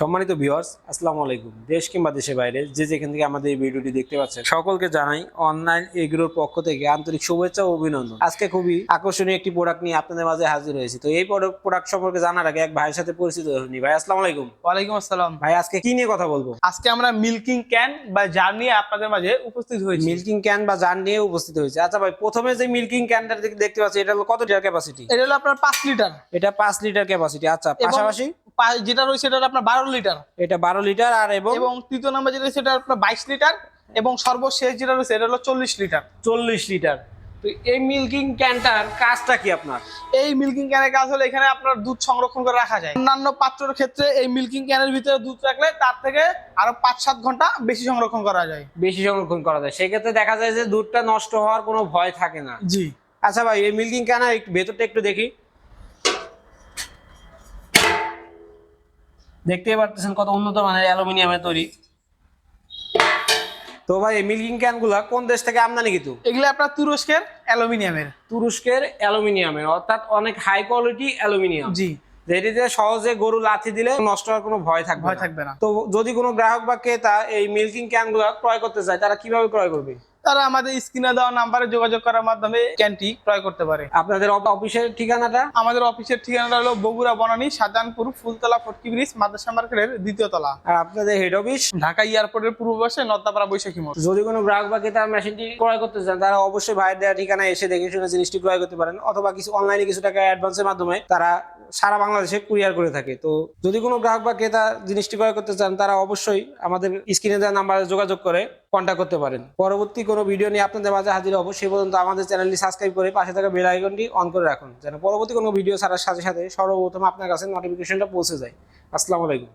সম্মানিত ভিউয়ার্স আসসালামু আলাইকুম। দেশ কিংবা দেশের বাইরে যে যেখান থেকে আমাদের এই ভিডিওটি দেখতে পাচ্ছেন সকলকে জানাই অনলাইন এগ্রোর পক্ষ থেকে আন্তরিক শুভেচ্ছা ও অভিনন্দন। আজকে খুবই আকর্ষণীয় একটি প্রোডাক্ট নিয়ে আপনাদের মাঝে হাজির হয়েছি। তো এই প্রোডাক্ট সম্পর্কে জানার আগে এক ভাইয়ের সাথে পরিচিত হয়নি ভাই আসসালামু আলাইকুম। ওয়ালাইকুম আসসালাম। ভাই আজকে কি নিয়ে কথা বলব? আজকে আমরা মিল্কিং ক্যান বা জার নিয়ে আপনাদের মাঝে উপস্থিত হয়েছি। মিল্কিং ক্যান বা জার নিয়ে উপস্থিত হয়েছে। আচ্ছা ভাই প্রথমে যে মিল্কিং ক্যানটা দেখতে পাচ্ছি এটা হলো কত লিটার ক্যাপাসিটি এটা হলো আপনার পাঁচ লিটার এটা পাঁচ লিটার ক্যাপাসিটি আচ্ছা পাশাপাশি? যেটা রয়েছে এটা আপনার বারো লিটার। এটা বারো লিটার আর এবং তৃতীয় নাম্বার যেটা রয়েছে এটা আপনার বাইশ লিটার এবং সর্বশেষ যেটা রয়েছে এটা হলো চল্লিশ লিটার। চল্লিশ লিটার। তো এই মিল্কিং ক্যানটার কাজটা কি আপনার? এই মিল্কিং ক্যানের কাজ হলো এখানে আপনার দুধ সংরক্ষণ করে রাখা যায়। অন্যান্য পাত্রের ক্ষেত্রে এই মিল্কিং ক্যানের ভিতরে দুধ রাখলে তার থেকে আরও পাঁচ সাত ঘণ্টা বেশি সংরক্ষণ করা যায়। বেশি সংরক্ষণ করা যায়। সেক্ষেত্রে দেখা যায় যে দুধটা নষ্ট হওয়ার কোনো ভয় থাকে না। জি। আচ্ছা ভাই এই মিল্কিং ক্যান ভেতরটা একটু দেখি। দেখতেই পারতেছেন কত উন্নত মানের অ্যালুমিনিয়ামের তৈরি। তো ভাই মিল্কিং ক্যানগুলা কোন দেশ থেকে আমদানি কিন্তু? এগুলো আপনার তুরস্কের অ্যালুমিনিয়ামের। তুরস্কের অ্যালুমিনিয়ামের অর্থাৎ অনেক হাই কোয়ালিটি অ্যালুমিনিয়াম। জি। যেটিতে সহজে গরু লাথি দিলে নষ্ট হওয়ার কোনো ভয় থাকবে ভয় থাকবে না। তো যদি কোনো গ্রাহক বা ক্রেতা এই মিল্কিং ক্যানগুলো ক্রয় করতে চায় তারা কীভাবে ক্রয় করবে? তারা আমাদের স্ক্রিনে দেওয়া নাম্বারে যোগাযোগ করার মাধ্যমে ক্যানটি ক্রয় করতে পারে। আপনাদের অফ- অফিসের ঠিকানাটা? আমাদের অফিসের ঠিকানাটা হলো বগুড়া বনানী শাহজাহানপুর ফুলতলা ফটকি ব্রিজ মাদ্রাসা মার্কেটের দ্বিতীয় তলা। আর আপনাদের হেড অফিস ঢাকা এয়ারপোর্টের পূর্ব পাশে নদ্দাপাড়া বৈশাখী মোড়। যদি কোনো গ্রাহক বা ক্রেতা মেশিনটি ক্রয় করতে চান তারা অবশ্যই ভাইয়ের দেওয়া ঠিকানায় এসে দেখে শুনে জিনিসটি ক্রয় করতে পারেন। অথবা কিছু অনলাইনে কিছু টাকা অ্যাডভান্সের মাধ্যমে তারা সারা বাংলাদেশে কুরিয়ার করে থাকে। তো যদি কোনো গ্রাহক বা ক্রেতা জিনিসটি ক্রয় করতে চান তারা অবশ্যই আমাদের স্ক্রিনে দেওয়া নাম্বারে যোগাযোগ করে কন্ট্যাক্ট করতে পারেন। পরবর্তী কোনো ভিডিও নিয়ে আপনাদের মাঝে হাজির হব সেই পর্যন্ত আমাদের চ্যানেলটি সাবস্ক্রাইব করে পাশে থাকা বেল আইকনটি অন করে রাখুন, যেন পরবর্তী কোনো ভিডিও ছাড়ার সাথে সাথে সর্বপ্রথম আপনার কাছে নোটিফিকেশনটা পৌঁছে যায়। আসসালামু আলাইকুম।